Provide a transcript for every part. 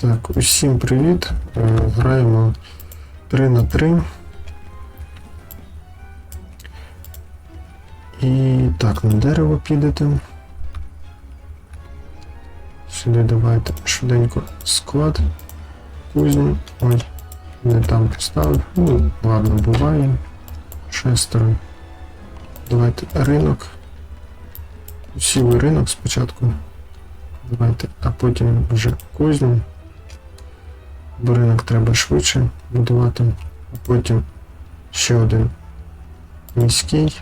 Так, усім привіт. Е, Граємо 3 на 3. І так, на дерево підете. Сюди давайте швиденько склад. Кузню. Ой, не там поставив. Ну, ладно, буває. Шестеро. Давайте ринок. Сілий ринок спочатку. Давайте, а потім вже кузню. Бо ринок треба швидше будувати. А потім ще один міський.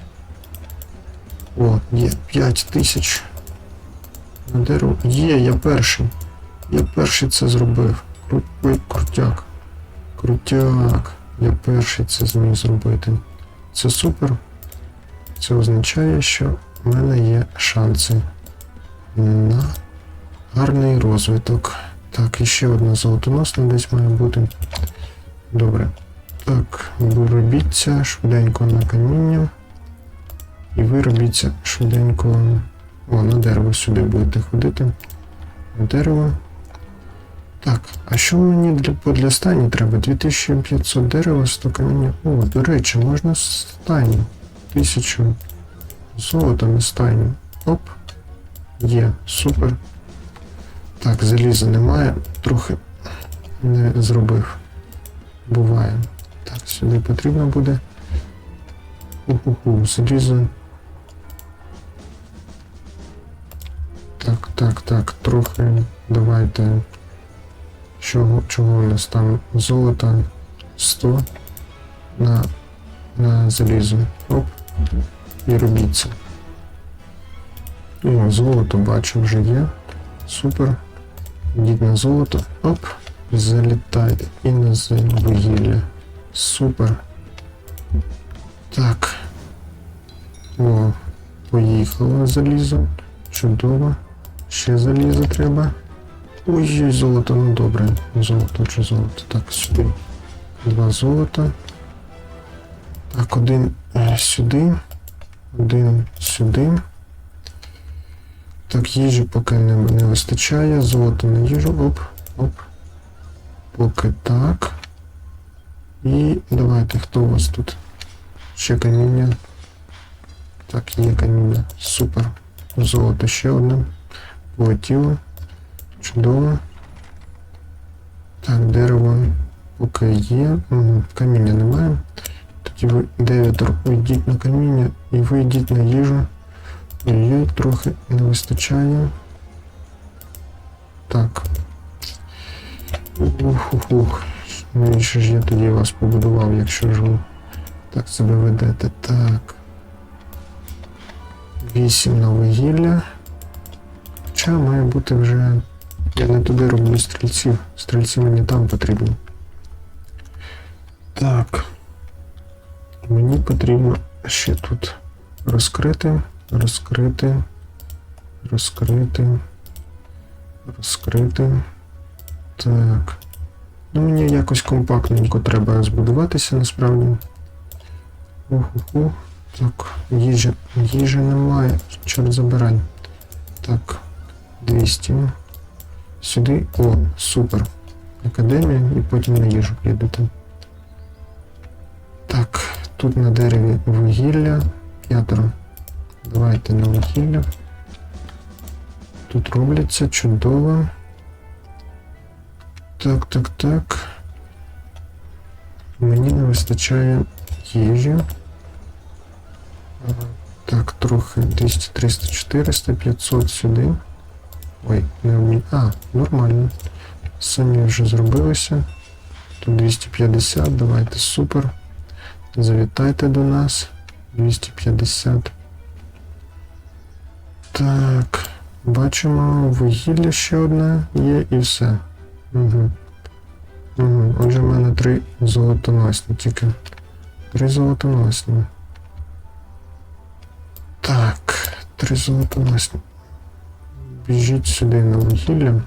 О, є 5 тисяч. На дерево. Є, я перший. Я перший це зробив. Ой, крутяк. Крутяк. Я перший це зміг зробити. Це супер. Це означає, що в мене є шанси на гарний розвиток. Так, і ще одна золотоносна десь має бути. Добре. Так, ви робіться швиденько на каміння. І ви робіться швиденько. О, на дерево сюди будете ходити. На дерево. Так, а що мені для, для стані треба? 2500 дерева, 100 каміння. О, до речі, можна стайню. 1000 золота на стайню. Оп. Є, супер. Так, заліза немає, трохи не зробив. Буває. Так, сюди потрібно буде. Уху, залізо. Так, так, так, трохи давайте. Чого, чого у нас там золото 100 на, на залізо. Оп. І робіть це. О, золото бачу вже є. Супер. Йдіть на золото. Оп. Залітайте. І на вугілля. Супер. Так. О, поїхало залізо. Чудово. Ще залізо треба. Ой, ой, золото, ну добре. Золото чи золото. Так, сюди. Два золота. Так, один е, сюди. Один сюди. Так, їжі поки не, не вистачає. Золото на їжу. Оп, оп. Поки так. І давайте, хто у вас тут? Ще каміння. Так, є каміння. Супер. Золото ще одне. Полетіло. Чудово. Так, дерево поки є. Мгм, Каміння немає. Тоді ви дев'ятор уйдіть на каміння і ви йдіть на їжу. Ой-ой, трохи не вистачає. Так. Ух-ух-ух. Навіщо ж я тоді вас побудував, якщо ж ви так себе ведете? Так. Вісім на вугілля. Хоча має бути вже. Я не туди роблю стрільців. Стрільці мені там потрібні. Так. Мені потрібно ще тут розкрити, розкрити, розкрити, розкрити. Так. Ну, мені якось компактненько треба збудуватися насправді. Уху. Так, їжі, їжі немає. Чорт забирай. Так, 200. Сюди. О, супер. Академія і потім на їжу підете. Так, тут на дереві вугілля. П'ятеро. Давайте на вугілля. Тут робляться чудово. Так, так, так. Мені не вистачає їжі. Так, трохи 200, 300, 400, 500 сюди. Ой, не вмі... А, нормально. Самі вже зробилися. Тут 250, давайте супер. Завітайте до нас. 250. Так. Бачимо, вугілля ще одне є і все. Угу. Угу. Отже, в мене три золотоносні тільки. Три золотоносні. Так, три золотоносні. Біжіть сюди на вугілля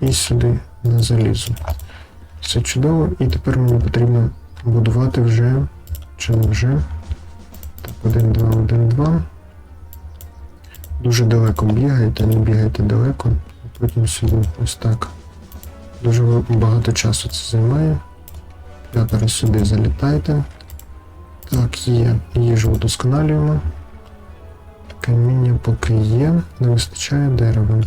і сюди на залізо. Все чудово, і тепер мені потрібно будувати вже. Чи не вже? Так, 1, 2, 1, 2. Дуже далеко бігайте, не бігайте далеко, потім сюди ось так. Дуже багато часу це займає. П'ятеро сюди залітайте. Так, є. Їжу удосконалюємо. Каміння поки є. Не вистачає дерева.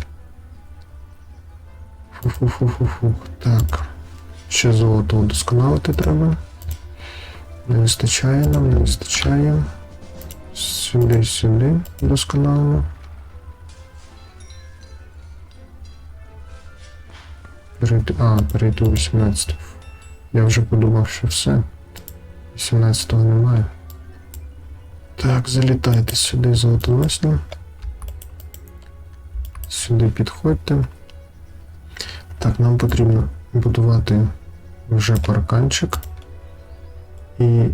Фу-фу-фу-фу-фу. Так. Ще золото удосконалити треба. Не вистачає нам, не вистачає. Сюди, сюди удосконалимо. Перейти. А, перейду 18. Я вже подумав, що все. 18-го немає. Так, залітайте сюди золотоносні. Сюди підходьте. Так, нам потрібно будувати вже парканчик. І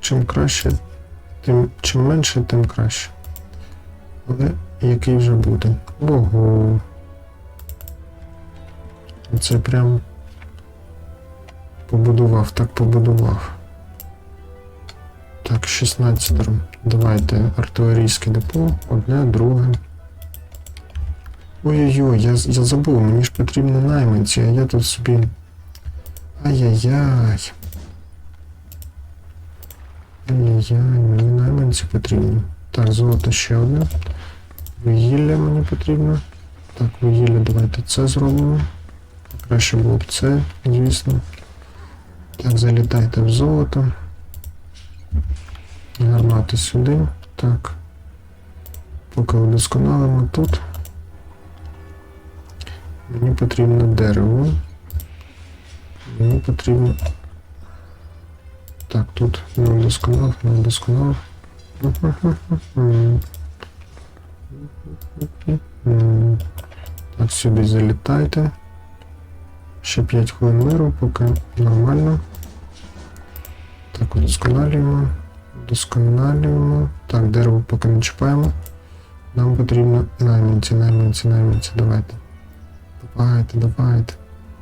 чим краще, тим чим менше, тим краще. Але який вже буде? Ого. Це прям побудував, так побудував. Так, 16. Давайте артилерійське депо, одне, друге. Ой-ой-ой, я, я забув, мені ж потрібно найманці, а я тут собі. Ай-яй-яй. Ай-яй-яй, мені найманці потрібні. Так, золото ще одне. Вугілля мені потрібно. Так, вугілля, давайте це зробимо. Краще було б це, звісно. Так, залітайте в золото. Гармати сюди. Так. Поки удосконалимо тут. Мені потрібно дерево. Мені потрібно. Так, тут не удосконалив, не удосконалив. Так, сюди залітайте. Ще 5 хвилин миру, поки нормально. Так, удосконалюємо. Удосконалюємо. Так, дерево поки не чіпаємо. Нам потрібно найманці, найманці, найманці, давайте. Давайте, давайте.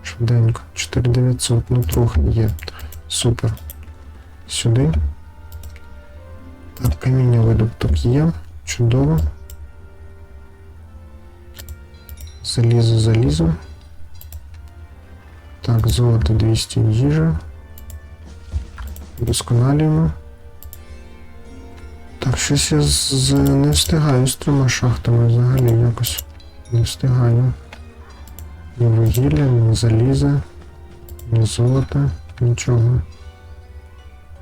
Швиденько. 4900, ну трохи є. Супер. Сюди. Так, каміння видобуток є. Чудово. Залізо, залізо. Так, золото 200 їжа. Досконалюємо. Так, щось я з, не встигаю з трьома шахтами взагалі якось. Не встигаю. Ні вугілля, ні заліза, ні золота, нічого.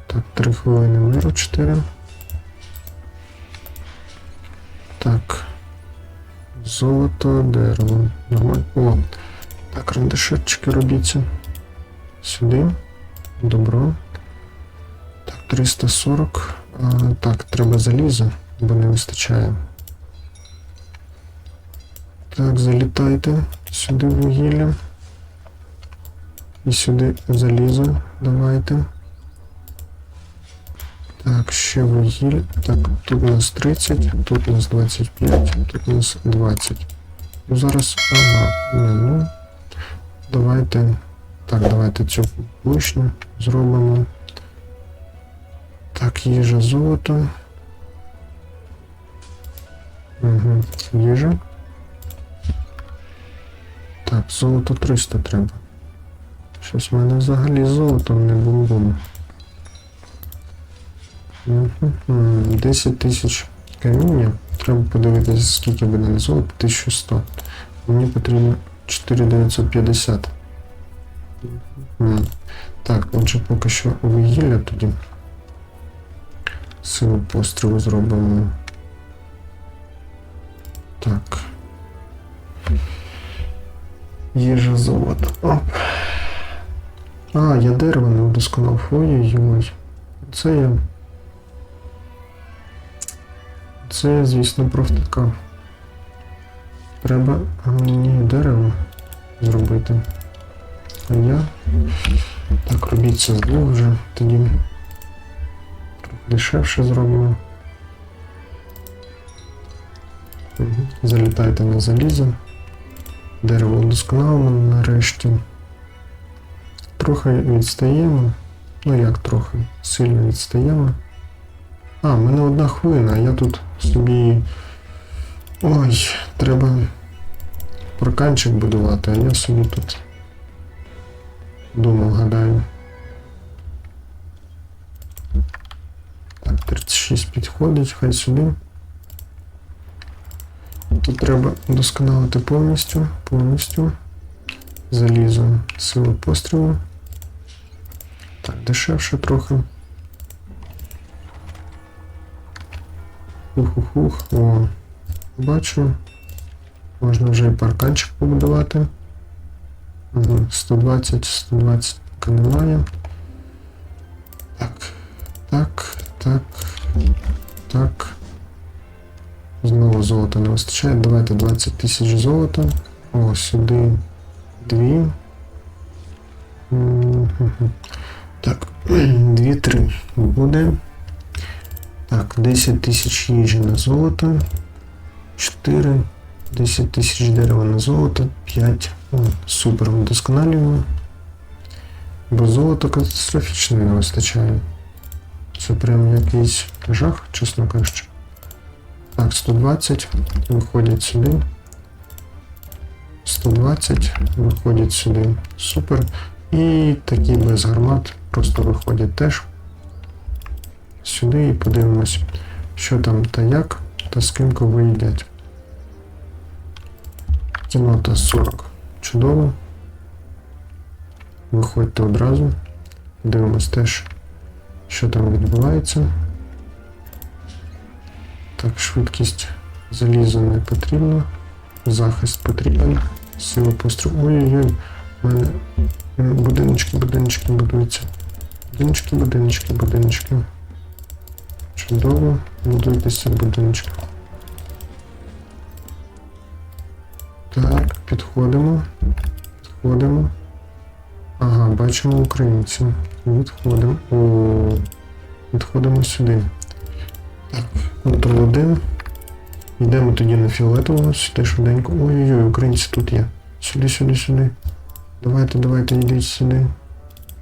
Так, 3 хвилини миру, 4. Так. Золото, дерево. Нормально. О, так, рандешетчики робіться. Сюди. Добро. Так, 340. А, так, треба залізо, бо не вистачає. Так, залітайте. Сюди вугілля. І сюди залізо. Давайте. Так, ще вугілля. Так, тут у нас 30, тут у нас 25, тут у нас 20. Ну зараз. Ага, ні, ну. Давайте. Так, давайте цю вишню зробимо. Так, їжа золото. Угу, їжа. Так, золото 300 треба. Щось в мене взагалі з золотом не бум-бум. Мгм, 10 тисяч каміння. Треба подивитися, скільки буде на золото. 1100. Мені потрібно 4950. Мгм. Так, отже, поки що вугілля тоді. Силу пострілу зробимо. Так. Їжа золото. Оп. А, я дерево не удосконалив. Ой-ой-ой. Це я. Це я, звісно, провтикав. Треба мені дерево зробити. А я. Так, робіть це з двох вже. Тоді дешевше зробимо. Залітайте на залізо. Дерево удосконалено нарешті. Трохи відстаємо. Ну як трохи? Сильно відстаємо. А, в мене одна хвилина, я тут собі. Ой, треба парканчик будувати, а я собі тут думав, гадаю. Так, 36 підходить, хай сюди. Тут треба досконалити повністю, повністю. Залізо, сила пострілу. Так, дешевше трохи. Ух-ух-ух. О, бачу. Можна вже і парканчик побудувати. Угу, 120, 120 поки немає. Так, так, так, так. Знову золота не вистачає. Давайте 20 тисяч золота. О, сюди дві. Так, дві-три буде. Так, 10 тисяч їжі на золото. 4. 10 тисяч дерева на золото. 5. О, супер, вдосконалюємо. Бо золота катастрофічно не вистачає. Це прям якийсь жах, чесно кажучи. Так, 120 виходять сюди. 120 виходять сюди. Супер. І такі без гармат просто виходять теж. Сюди і подивимось, що там та як, та з ким кого їдять. Кінота 40. Чудово. Виходьте одразу. Дивимось теж, що там відбувається. Так, швидкість залізу не потрібна. Захист потрібен. Сила пострілу. Ой-ой-ой. У мене будиночки, будиночки будуються. Будиночки, будиночки, будиночки. Чудово. Будуйтеся будиночки. Підходимо. Підходимо. Ага, бачимо українців. Відходимо. О, відходимо сюди. Так, контрол 1. Йдемо тоді на фіолетового, сюди швиденько. Ой-ой-ой, українці тут є. Сюди, сюди, сюди. Давайте, давайте, йдіть сюди.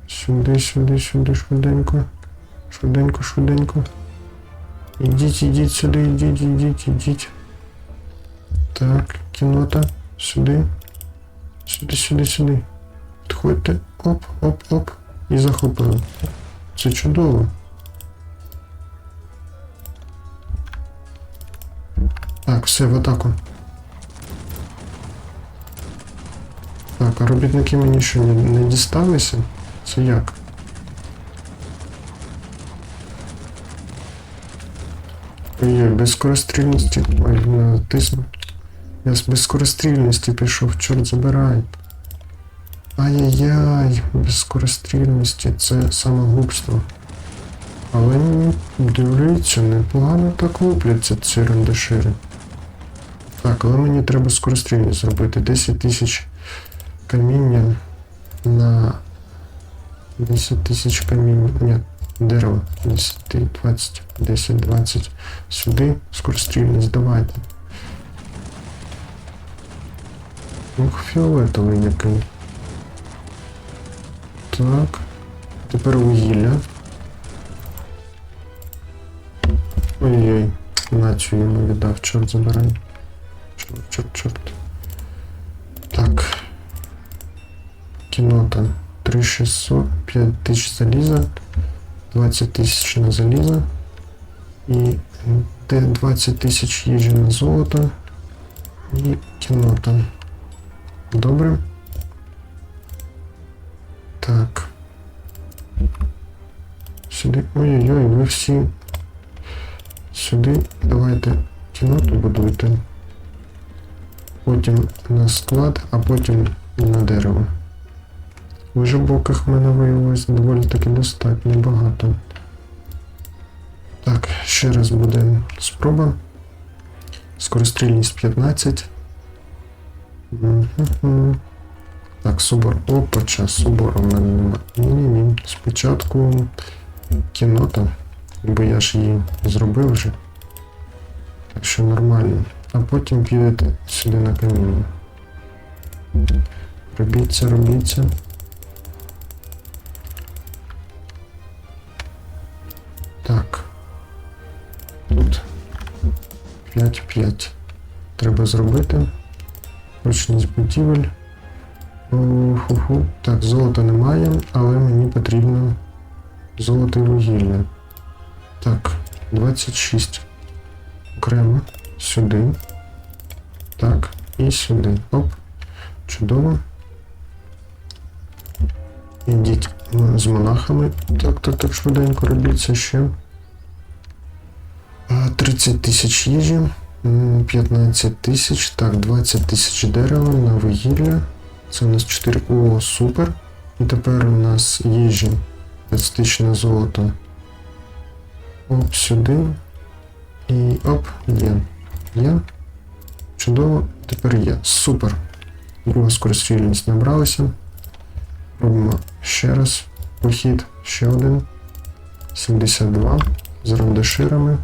Сюди, сюди, сюди, швиденько. Швиденько, швиденько. Ідіть, ідіть сюди, ідіть, ідіть, ідіть. Так, кінота. Сюди. Сюди, сюди, сюди. Підходьте. Оп, оп, оп. І захопили. Це чудово. Так, все в атаку. Так, а робітники мені що не, не дісталися? Це як? Ой, без скорострільності. Ой. Я з безскорострільності пішов, чорт забирай. Ай-яй-яй, без скорострільності, це самогубство. Але м, дивіться, непогано так лупляться ці рандашири. Так, але мені треба скорострільність зробити. 10 тисяч каміння на 10 тисяч каміння. Ні, дерева. 10, 20, 10, 20. Сюди скорострільність давайте. Ух, фіолетовий який. Так. Тепер вугілля. Ой-ой, націю йому віддав, чорт забирай. Чорт, чорт, чорт. Так. Кінота 3600, 5000 заліза, 20 тисяч на залізо і де 20 тисяч їжі на золото і кінота. Добре. Так. Сюди. Ой-ой-ой, ви всі. Сюди давайте кіноту будуйте. Потім на склад, а потім на дерево. Вижибоках в мене виявилось доволі таки достатньо багато. Так, ще раз буде спроба. Скорострільність 15. Так, собор. Опача, собору в мене. Ні-ні-ні. Спочатку кінота, бо я ж її зробив вже. Так що нормально. А потім підете сюди на каміння. Робіться, робіться. Так. Тут 5-5. Треба зробити. Прочність будівель. Ху-ху. Так, золота немає, але мені потрібно золото і вугілля. Так, 26. Окремо. Сюди. Так, і сюди. Оп. Чудово. Ідіть з монахами. Так, так, так, швиденько робіться ще. 30 тисяч їжі. М, 15 тисяч. Так, 20 тисяч дерева на вугілля. Це у нас 4. О, супер. І тепер у нас їжі. 20 тисяч на золото. Оп, сюди. І оп, є. Є. Чудово. Тепер є. Супер. Друга скорострільність набралася. Робимо ще раз. Похід. Ще один. 72. З рандеширами.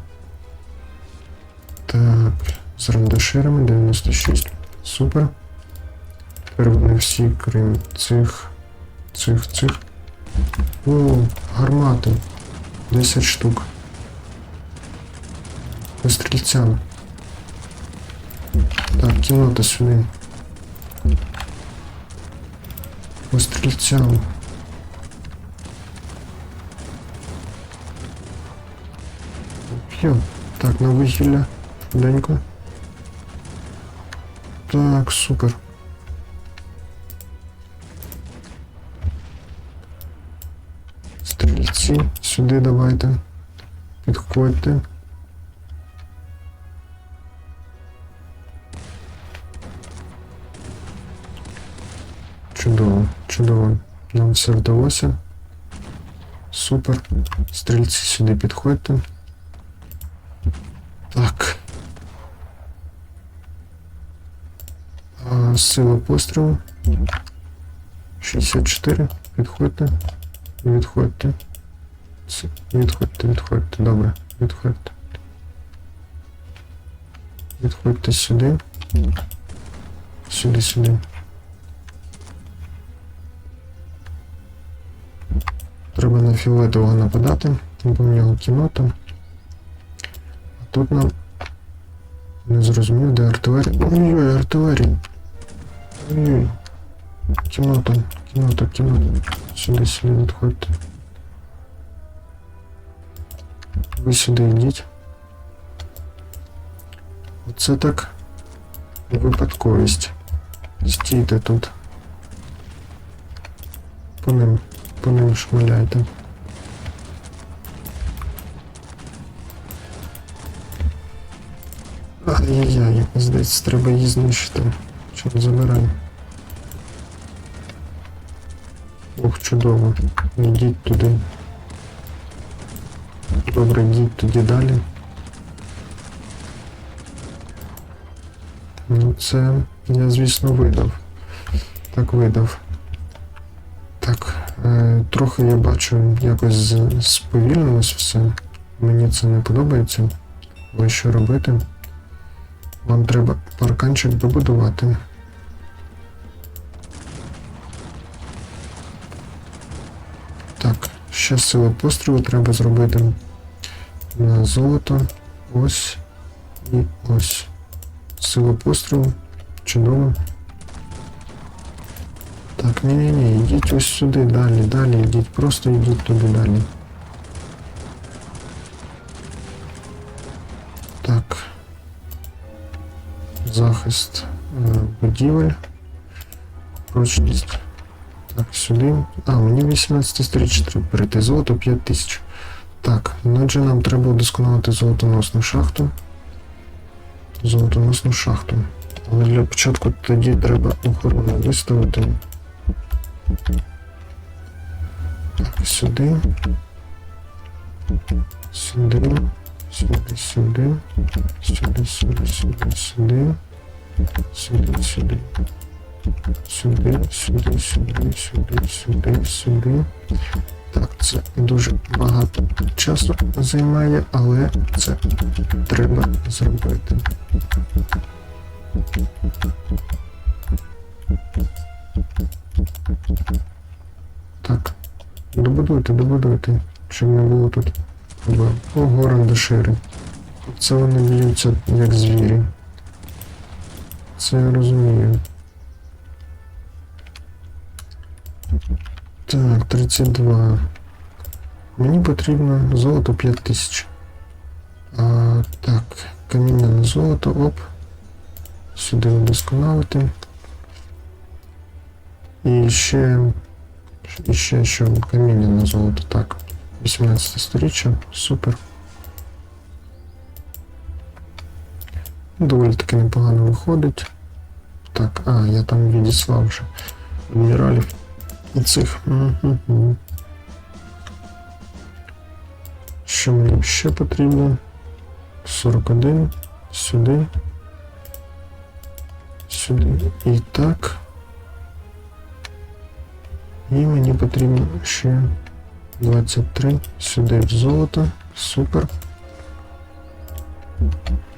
Так. З рандеширами 96. Супер. Тепер вони всі, крім цих. Цих, цих. О, гармати. 10 штук. По стрільцям. Так, кімната сюди. По стрільцям. П'ю. Так, на вугілля. Швиденько. Так, супер. Стрільці. Сюди давайте. Підходьте. Чудово, чудово. Нам все вдалося. Супер. Стрільці сюди підходьте. Так. А, сила пострілу. 64. Підходьте. Відходьте. Відходьте, відходьте. Добре. Відходьте. Відходьте сюди. Сюди, сюди. Треба на фіолетового нападати, бо в нього кімната. А тут нам не зрозумів, де артилерія. Ой-ой, артилерія. Ой-ой. Кімната, кімната, кімната. Сюди, сюди відходьте. Ви сюди йдіть. Оце так випадковість. Стійте тут. По ним, по ним шмаляйте. Ай-яй-яй, здається, треба її знищити. Чорт забирай. Ох, чудово. Йдіть туди. Добре, йдіть тоді далі. Ну це я, звісно, видав. Так видав. Так, е, трохи я бачу, якось сповільнилось все. Мені це не подобається. Але що робити? Вам треба парканчик добудувати. Так, ще сила пострілу треба зробити на золото. Ось і ось. Сила пострілу. Чудово. Так, ні-ні-ні, йдіть ось сюди, далі, далі, йдіть, просто йдіть туди далі. Захист е, будівель. Прочність. Так, сюди. А, мені 18 стріч перейти. Золото 5000. Так, отже нам треба удосконалити золотоносну шахту. Золотоносну шахту. Але для початку тоді треба охорону виставити. Так, сюди. Сюди. Сюди, сюди. Сюди, сюди, сюди, сюди. Сюди, сюди. Сюди, сюди, сюди, сюди, сюди, сюди. Так, це дуже багато часу займає, але це треба зробити. Так, добудуйте, добудуйте, щоб не було тут. Бо- Ого, рандашири. Це вони б'ються як звірі. Це я розумію. Так, 32. Мені потрібно золото 5000. А, Так, каміння на золото, оп. Сюди удосконалити. І ще... І ще що каміння на золото. Так. 18 сторіччя, супер. Доволі таки непогано виходить. Так, а, я там відіслав вже адміралів і цих. Мгм. Що мені ще потрібно? 41. Сюди. Сюди. І так. І мені потрібно ще 23. Сюди в золото. Супер.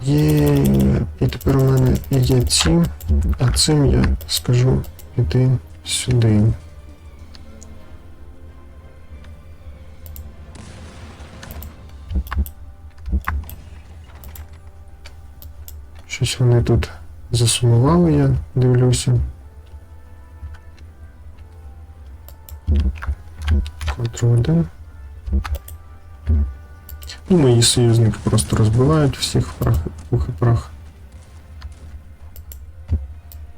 Є. І тепер у мене є ці, а цим я скажу піти сюди. Щось вони тут засумували, я дивлюся. Ctrl 1. Ну, мої союзники просто розбивають всіх прах, пух і прах.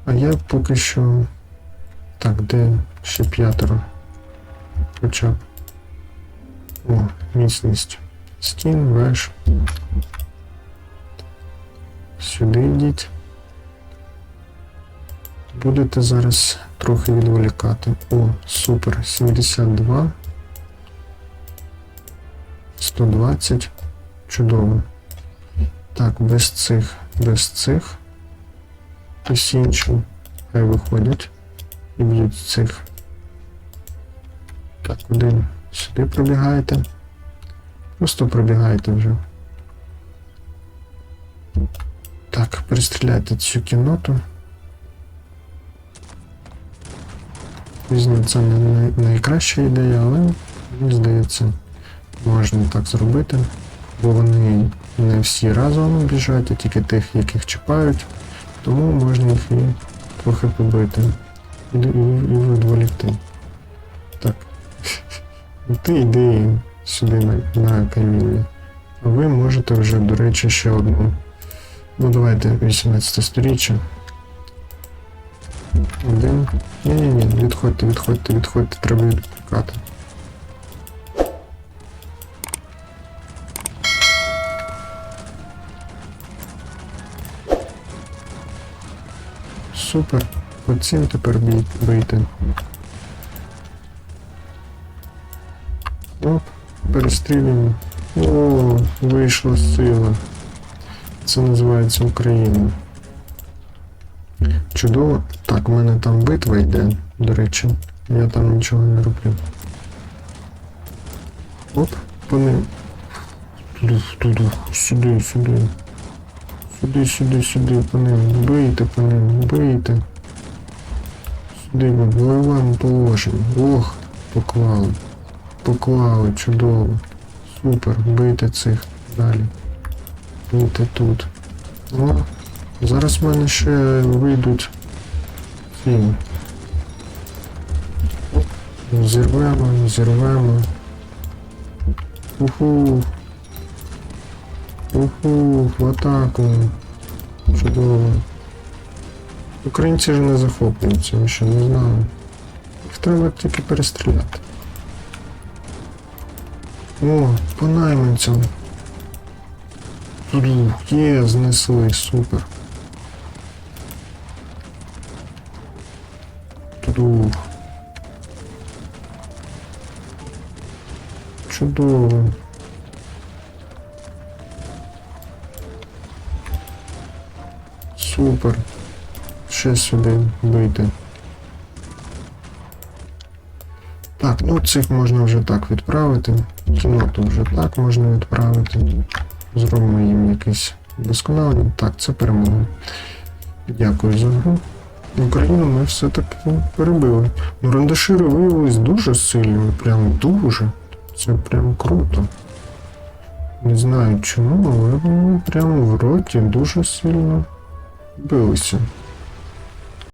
А я поки що. Так, де ще п'ятеро? Хоча б. О, міцність. Стін, веш. Сюди йдіть. Будете зараз трохи відволікати. О, супер. 72. 120. Чудово. Так, без цих, без цих. Ось інші. Хай виходять. І б'ють цих. Так, один сюди пробігаєте. Просто пробігаєте вже. Так, перестріляйте цю кінноту. Звісно, це не найкраща ідея, але мені здається, можна так зробити, бо вони не всі разом біжать, а тільки тих, яких чіпають, тому можна їх і трохи побити і, і, і відволікти. Так. Ти йди сюди на, на каміння. А ви можете вже, до речі, ще одну. Ну давайте 18 сторіччя. Один. Ні-ні-ні, відходьте, відходьте, відходьте, треба відпускати. Супер. По цим тепер бій- бийте. Оп, перестрілюємо. О, вийшла сила. Це називається Україна. Чудово. Так, у мене там битва йде, до речі. Я там нічого не роблю. Оп, по ним. Сюди, сюди. Сюди, сюди, сюди, по ним. Бийте по ним, бийте. Сюди, бойовим положенням. Ох, поклали. Поклали, чудово. Супер, бийте цих далі. Бийте тут. О, зараз в мене ще вийдуть ці. Зірвемо, зірвемо. Уху. Уху, в атаку. Чудово. Українці ж не захоплюються, ви що не знали. Їх треба тільки перестріляти. О, по найманцям. Є, знесли, супер. Чудово. Супер. Ще сюди бийте. Так, ну цих можна вже так відправити. Кіноту вже так можна відправити. Зробимо їм якесь вдосконалення. Так, це перемога. Дякую за гру. Україну ми все-таки перебили. Ну, рандашири виявились дуже сильними, прям дуже. Це прям круто. Не знаю чому, але вони прямо в роті дуже сильно Były się.